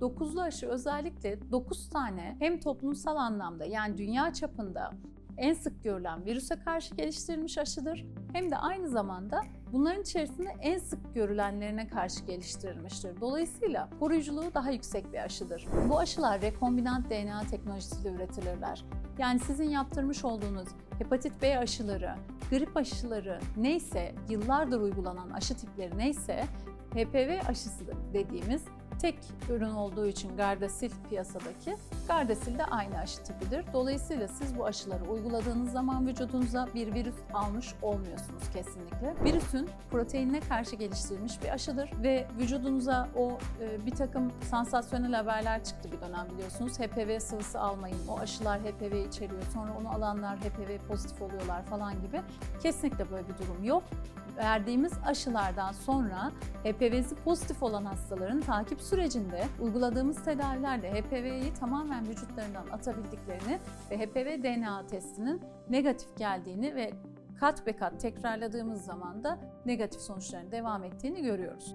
Dokuzlu aşı özellikle 9 tane hem toplumsal anlamda yani dünya çapında en sık görülen virüse karşı geliştirilmiş aşıdır hem de aynı zamanda bunların içerisinde en sık görülenlerine karşı geliştirilmiştir. Dolayısıyla koruyuculuğu daha yüksek bir aşıdır. Bu aşılar rekombinant DNA teknolojisiyle üretilirler. Yani sizin yaptırmış olduğunuz hepatit B aşıları, grip aşıları neyse, yıllardır uygulanan aşı tipleri neyse, HPV aşısı dediğimiz tek ürün olduğu için Gardasil piyasadaki, Gardasil de aynı aşı tipidir. Dolayısıyla siz bu aşıları uyguladığınız zaman vücudunuza bir virüs almış olmuyorsunuz kesinlikle. Virüsün proteinine karşı geliştirilmiş bir aşıdır ve vücudunuza o e, bir takım sansasyonel haberler çıktı bir dönem biliyorsunuz. HPV sıvısı almayın, o aşılar HPV içeriyor, sonra onu alanlar HPV pozitif oluyorlar falan gibi. Kesinlikle böyle bir durum yok verdiğimiz aşılardan sonra HPV'si pozitif olan hastaların takip sürecinde uyguladığımız tedavilerde HPV'yi tamamen vücutlarından atabildiklerini ve HPV DNA testinin negatif geldiğini ve kat be kat tekrarladığımız zaman da negatif sonuçların devam ettiğini görüyoruz.